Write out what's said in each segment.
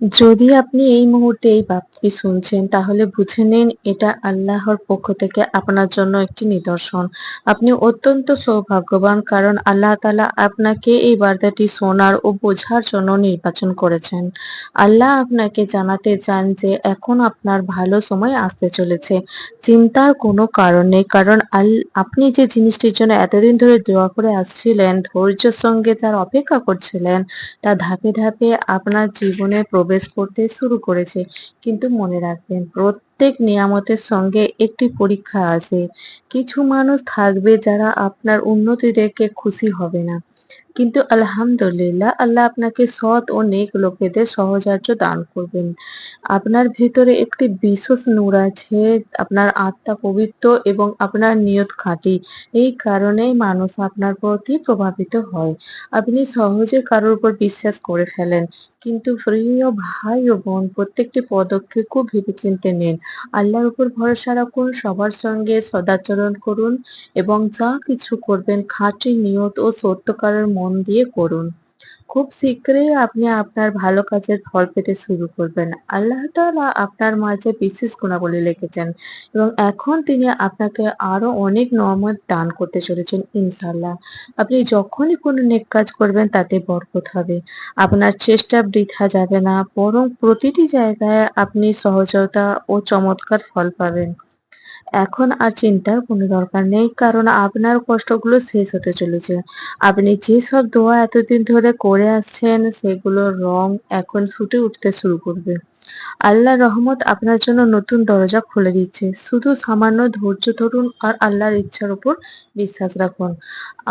যদি আপনি এই মুহূর্তে এই বাক্যটি শুনছেন তাহলে বুঝে নিন এটা আল্লাহর পক্ষ থেকে আপনার জন্য একটি নিদর্শন। আপনি অত্যন্ত সৌভাগ্যবান কারণ আল্লাহ তাআলা আপনাকে এই বার্তাটি শোনার ও বোঝার জন্য নির্বাচন করেছেন। আল্লাহ আপনাকে জানাতে চান যে এখন আপনার ভালো সময় আসতে চলেছে। চিন্তার কোনো কারণ নেই কারণ আল আপনি যে জিনিসটির জন্য এতদিন ধরে দোয়া করে আসছিলেন, ধৈর্যের সঙ্গে তার অপেক্ষা করছিলেন, তা ধাপে ধাপে আপনার জীবনে প্রবেশ করতে শুরু করেছে। কিন্তু মনে রাখবেন, প্রত্যেক নিয়ামতের সঙ্গে একটি পরীক্ষা আছে কিছু মানুষ থাকবে যারা আপনার উন্নতি দেখে খুশি হবে না। কিন্তু আলহামদুলিল্লাহ আল্লাহ আপনাকে সৎ ও নেক লোকেদের সহচর্য দান করবেন। আপনার ভেতরে একটি বিশেষ নূর আছে, আপনার আত্মা পবিত্র এবং আপনার নিয়ত খাঁটি। এই কারণেই মানুষ আপনার প্রতি প্রভাবিত হয়। আপনি সহজে কারোর উপর বিশ্বাস করে ফেলেন। কিন্তু প্রিয় ভাই ও বোন প্রত্যেকটি পদক্ষেপ খুব ভেবে ভেবেচিন্তে নিন। আল্লাহর উপর ভরসা রাখুন, সবার সঙ্গে সদাচরণ করুন এবং যা কিছু করবেন খাঁটি নিয়ত ও সত্যকারের মন দিয়ে করুন। খুব শীঘ্রই আপনি আপনার ভালো কাজের ফল পেতে শুরু করবেন। আল্লাহ তাআলা আপনার মাঝে বিশেষ গুণাবলী লিখেছেন এবং এখন তিনি আপনাকে আরও অনেক নেয়ামত দান করতে চলেছেন ইনশাল্লাহ আপনি যখনই কোনো নেক কাজ করবেন, তাতে বরকত হবে। আপনার চেষ্টা বৃথা যাবে না, বরং প্রতিটি জায়গায় আপনি সহজতা ও চমৎকার ফল পাবেন। এখন আর চিন্তার কোনো দরকার নেই, কারণ আপনার কষ্টগুলো শেষ হতে চলেছে। আপনি যেসব দোয়া এতদিন ধরে করে আসছেন সেগুলোর রং এখন ফুটে উঠতে শুরু করবে। আল্লাহর রহমত আপনার জন্য নতুন দরজা খুলে দিচ্ছে। শুধু সামান্য ধৈর্য ধরুন আর আল্লাহর ইচ্ছার উপর বিশ্বাস রাখুন।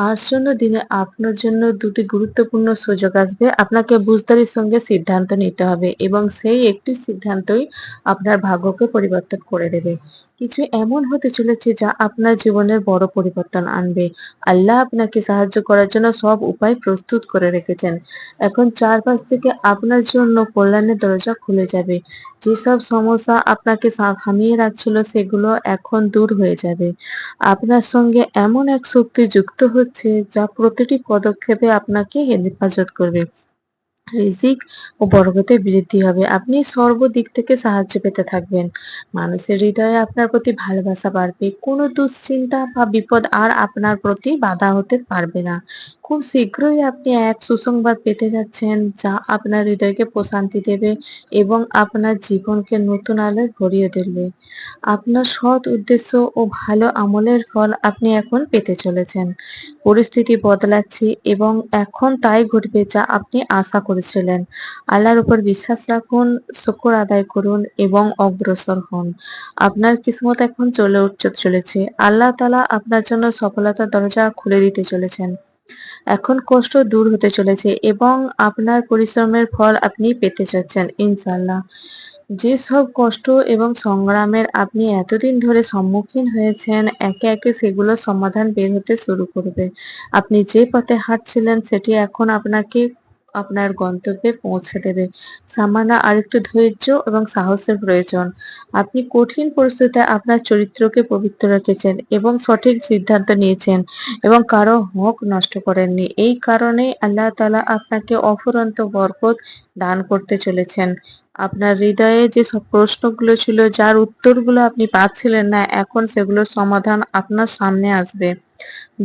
আসন্ন দিনে আপনার জন্য দুটি গুরুত্বপূর্ণ সুযোগ আসবে। আপনাকে বুঝদারির সঙ্গে সিদ্ধান্ত নিতে হবে এবং সেই একটি সিদ্ধান্তই আপনার ভাগ্যকে পরিবর্তন করে দেবে। কিছু এমন হতে চলেছে যা আপনার জীবনের বড় পরিবর্তন আনবে। আল্লাহ আপনাকে সাহায্য করার জন্য সব উপায় প্রস্তুত করে রেখেছেন। এখন চারপাশ থেকে আপনার জন্য কল্যাণের দরজা খুলে যাবে। যেসব সমস্যা আপনাকে থামিয়ে রাখছিল, সেগুলো এখন দূর হয়ে যাবে। আপনার সঙ্গে এমন এক শক্তি যুক্ত হচ্ছে যা প্রতিটি পদক্ষেপে আপনাকে হেফাজত করবে। রিজিক ও বরকতে বৃদ্ধি হবে। আপনি সর্বদিক থেকে সাহায্য পেতে থাকবেন। মানুষের হৃদয়ে আপনার প্রতি ভালোবাসা বাড়বে। কোনো দুশ্চিন্তা বা বিপদ আর আপনার প্রতি বাধা হতে পারবে না। খুব শীঘ্রই আপনি এক সুসংবাদ পেতে যাচ্ছেন যা আপনার হৃদয়কে প্রশান্তি দেবে এবং আপনার জীবনকে নতুন আলোয় ভরিয়ে তুলবে। আপনার সৎ উদ্দেশ্য ও ভালো আমলের ফল আপনি এখন পেতে চলেছেন। পরিস্থিতি বদলাচ্ছে এবং এখন তাই ঘটবে যা আপনি আশা করেছিলেন। আল্লাহর উপর বিশ্বাস রাখুন, শুকর আদায় করুন এবং অগ্রসর হন। আপনার কিসমত এখন চলে উঠতে চলেছে। আল্লাহ তালা আপনার জন্য সফলতার দরজা খুলে দিতে চলেছেন। এখন কষ্ট দূর হতে চলেছে এবং আপনার পরিশ্রমের ফল আপনি পেতে চাচ্ছেন ইনশাল্লাহ যেসব কষ্ট এবং সংগ্রামের আপনি এতদিন ধরে সম্মুখীন হয়েছেন, একে একে সেগুলো সমাধান বের হতে শুরু করবে। আপনি যে পথে হাঁটছিলেন, সেটি এখন আপনাকে আপনার গন্তব্যে পৌঁছে দেবে। সামান্য আরেকটু ধৈর্য এবং সাহসের প্রয়োজন। আপনি কঠিন পরিস্থিতিতে আপনার চরিত্রকে পবিত্র রেখেছেন এবং সঠিক সিদ্ধান্ত নিয়েছেন এবং কারও হক নষ্ট করেননি। এই কারণেই আল্লাহ তালা আপনাকে অফুরন্ত বরকত দান করতে চলেছেন। আপনার হৃদয়ে যেসব প্রশ্নগুলো ছিল, যার উত্তরগুলো আপনি পাচ্ছিলেন না, এখন সেগুলোর সমাধান আপনার সামনে আসবে।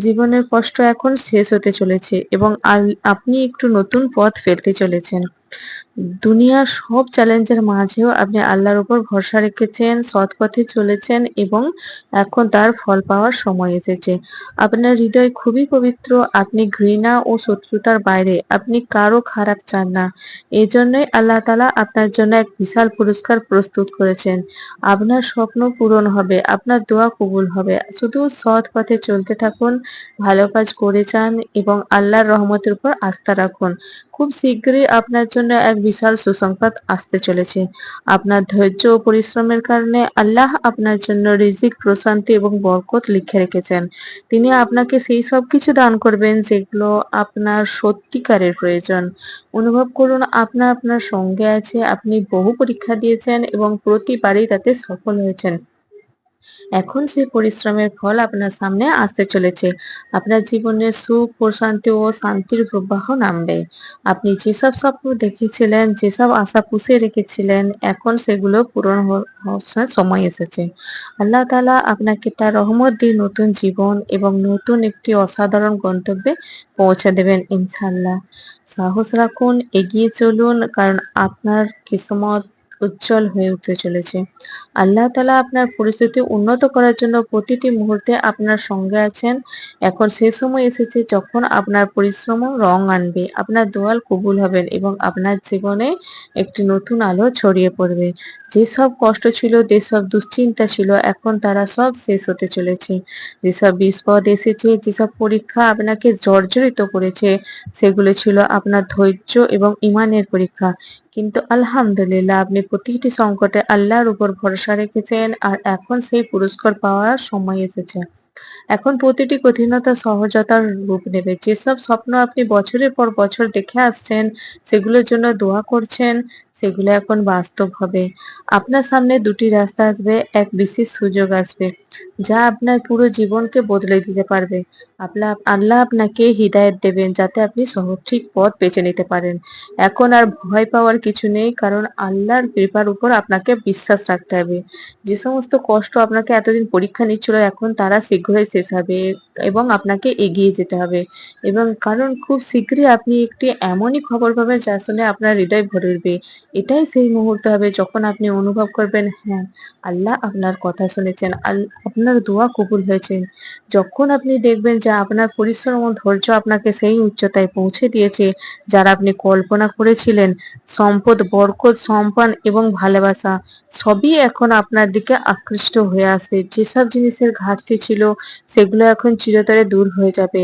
জীবনের কষ্ট এখন শেষ হতে চলেছে এবং আপনি একটু নতুন পথ ফেলতে চলেছেন। দুনিয়ার সব চ্যালেঞ্জের মাঝেও আপনি আল্লাহর উপর ভরসা রেখেছেন, সৎ পথে চলেছেন এবং এখন তার ফল পাওয়ার সময় এসেছে। আপনার হৃদয় খুবই পবিত্র, আপনি ঘৃণা ও শত্রুতার বাইরে, আপনি কারও খারাপ চান না। এজন্যই আল্লাহ তালা আপনার জন্য এক বিশাল পুরস্কার প্রস্তুত করেছেন। আপনার স্বপ্ন পূরণ হবে, আপনার দোয়া কবুল হবে। শুধু সৎ পথে চলতে থাকুন, ভালো কাজ করে যান এবং আল্লাহর রহমতের উপর আস্থা রাখুন। খুব শীঘ্রই আপনার জন্য এক বিশাল সুসংবাদ আসতে চলেছে। আপনার ধৈর্য ও পরিশ্রমের কারণে আল্লাহ আপনার জন্য রিজিক, প্রশান্তি এবং বরকত লিখে রেখেছেন। তিনি আপনাকে সেই সব কিছু দান করবেন যেগুলো আপনার সত্যিকারের প্রয়োজন। অনুভব করুন আপনার আপনার সঙ্গে আছে, আপনি বহু পরীক্ষা দিয়েছেন এবং প্রতিবারই তাতে সফল হয়েছেন। এখন সেই পরিশ্রমের ফল আপনার সামনে আসতে চলেছে। আপনার জীবনে সুখ, প্রশান্তি ও শান্তির প্রবাহ নামবে। আপনি যেসব স্বপ্ন দেখেছিলেন, যেসব আশা পুষে রেখেছিলেন, এখন সেগুলো পূরণ সময় এসেছে। আল্লাহ তালা আপনাকে তার রহমত দিয়ে নতুন জীবন এবং নতুন একটি অসাধারণ গন্তব্যে পৌঁছে দেবেন ইনশাল্লাহ সাহস রাখুন, এগিয়ে চলুন, কারণ আপনার কিসমত উজ্জ্বল হয়ে উঠতে চলেছে। আল্লাহ তালা আপনার পরিস্থিতি উন্নত করার জন্য প্রতিটি মুহূর্তে আপনার সঙ্গে আছেন। এখন সে সময় এসেছে যখন আপনার পরিশ্রম রং আনবে, আপনার দোয়াল কবুল হবেন এবং আপনার জীবনে একটি নতুন আলো ছড়িয়ে পড়বে। যেসব কষ্ট ছিল, যেসব দুশ্চিন্তা ছিল, এখন তারা সব শেষ হতে চলেছে। যেসব বিপদ এসেছে, যেসব পরীক্ষা আপনাকে জর্জরিত করেছে, সেগুলো ছিল আপনার ধৈর্য এবং ইমানের পরীক্ষা। কিন্তু আলহামদুলিল্লাহ, আপনি প্রতিটি সংকটে আল্লাহর উপর ভরসা রেখেছেন আর এখন সেই পুরস্কার পাওয়ার সময় এসেছে। এখন প্রতিটি কঠিনতা সহজতার রূপ নেবে। যেসব স্বপ্ন আপনি বছরের পর বছর দেখে আসছেন, সেগুলোর জন্য দোয়া করছেন সেগুলো এখন বাস্তব হবে। আপনার সামনে দুটি রাস্তা আসবে, এক বিশেষ সুযোগ আসবে, যা আপনার পুরো জীবনকে বদলে দিতে পারবে। আপনার আল্লাহ আপনাকে হিদায়ত দেবেন যাতে আপনি সঠিক পথ বেছে নিতে পারেন। এখন আর ভয় পাওয়ার কিছু নেই, কারণ আল্লাহর কৃপার উপর আপনাকে বিশ্বাস রাখতে হবে। যে সমস্ত কষ্ট আপনাকে এতদিন পরীক্ষা নিচ্ছিল, এখন তারা শীঘ্রই শেষ হবে এবং আপনাকে এগিয়ে যেতে হবে। এবং কারণ খুব শীঘ্রই আপনি একটি এমনই খবর পাবেন যা শুনে আপনার হৃদয় ভরে উঠবে। এটাই সেই মুহূর্ত হবে যখন আপনি অনুভব করবেন হ্যাঁ আল্লাহ আপনার কথা শুনেছেন আপনার দোয়া কবুল হয়েছেন যখন আপনি দেখবেন যে আপনার পরিশ্রম ও ধৈর্য আপনাকে সেই উচ্চতায় পৌঁছে দিয়েছে যারা আপনি কল্পনা করেছিলেন, সম্পদ, বরকত সম্পান এবং ভালোবাসা সবই এখন আপনার দিকে আকৃষ্ট হয়ে আসবে। যেসব জিনিসের ঘাটতি ছিল, সেগুলো এখন চিরতরে দূর হয়ে যাবে।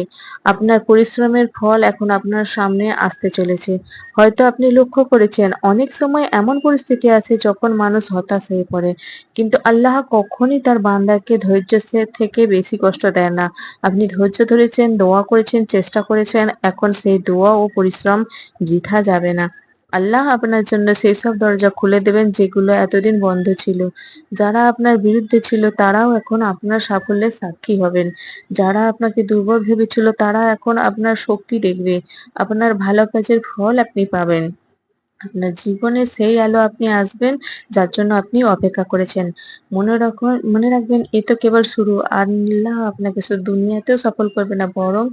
আপনার পরিশ্রমের ফল এখন আপনার সামনে আসতে চলেছে। হয়তো আপনি লক্ষ্য করেছেন, অনেক সময় এমন পরিস্থিতি আছে যখন মানুষ হতাশ হয়ে পড়ে। কিন্তু আল্লাহ কখনই তার বান্দাকে ধৈর্যের থেকে বেশি কষ্ট দেয় না। আপনি ধৈর্য ধরেছেন, দোয়া করেছেন, চেষ্টা করেছেন, এখন সেই দোয়া ও পরিশ্রম বৃথা যাবে না। আল্লাহ আপনার জন্য সেই সব দরজা খুলে দেবেন যেগুলো এতদিন বন্ধ ছিল। যারা আপনার বিরুদ্ধে ছিল, তারাও এখন আপনার সাফল্যের সাক্ষী হবেন। যারা আপনাকে দুর্বল ভেবেছিল, তারা এখন আপনার শক্তি দেখবে। আপনার ভালো কাজের ফল আপনি পাবেন। আপনার জীবনে সেই আলো আপনি আসবেন, যার জন্য আপনি অপেক্ষা করেছেন। মনে রাখুন, মনে রাখবেন এ তো কেবল শুরু। আল্লাহ আপনাকে শুধু দুনিয়াতেও সফল করবে না, বরং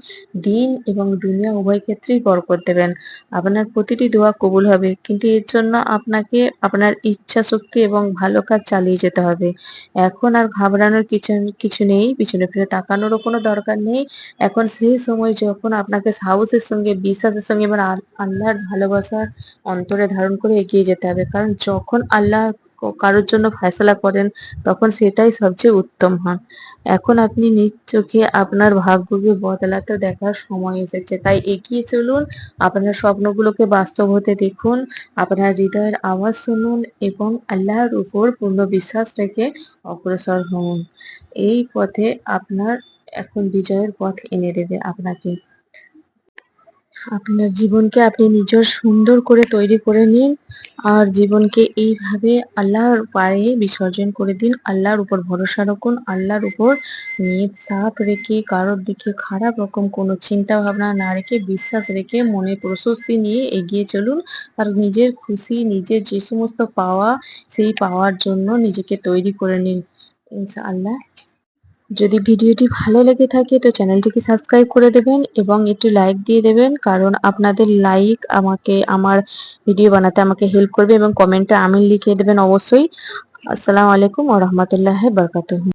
দিন এবং দুনিয়া উভয় ক্ষেত্রেই বরকত দেবেন। আপনার প্রতিটি দোয়া কবুল হবে, কিন্তু এর জন্য আপনাকে আপনার ইচ্ছা শক্তি এবং ভালো কাজ চালিয়ে যেতে হবে। এখন আর ঘাবড়ানোর কিছু কিছু নেই, পিছনে ফিরে তাকানোরও কোনো দরকার নেই। এখন সেই সময় যখন আপনাকে সাহসের সঙ্গে, বিশ্বাসের সঙ্গে এবার আল্লাহর ভালোবাসার অন্তরে ধারণ করে এগিয়ে যেতে হবে, কারণ যখন আল্লাহ কারোর জন্য ফয়সালা করেন, তখন সেটাই সবচেয়ে উত্তম হয় এখন আপনি নিজ চোখে আপনার ভাগ্যকে বদলাতে দেখার সময় এসেছে। তাই এগিয়ে চলুন, আপনার স্বপ্নগুলোকে বাস্তব হতে দেখুন, আপনার হৃদয়ের আওয়াজ শুনুন এবং আল্লাহর উপর পূর্ণ বিশ্বাস রেখে অগ্রসর হন। এই পথে আপনার এখন বিজয়ের পথ এনে দেবে আপনাকে। আপনার জীবনকে আপনি নিজের সুন্দর করে তৈরি করে নিন আর জীবনকে এইভাবে আল্লাহর পায়ে বিসর্জন করে দিন। আল্লাহর উপর ভরসা রাখুন, আল্লাহর উপর নিয়ত সাফ রেখে, কারোর দিকে খারাপ রকম কোনো চিন্তা ভাবনা না রেখে, বিশ্বাস রেখে মনে প্রশস্তি নিয়ে এগিয়ে চলুন। আর নিজের খুশি, নিজের যে সমস্ত পাওয়া, সেই পাওয়ার জন্য নিজেকে তৈরি করে নিন। ইনশাআল্লাহ। যদি ভিডিওটি ভালো লেগে থাকে, তো চ্যানেলটিকে সাবস্ক্রাইব করে দেবেন এবং একটু লাইক দিয়ে দেবেন, কারণ আপনাদের লাইক আমাকে, আমার ভিডিও বানাতে আমাকে হেল্প করবে এবং কমেন্টটা আমি লিখে দেবেন অবশ্যই। আসসালামু আলাইকুম ওয়া রাহমাতুল্লাহি বারাকাতুহু।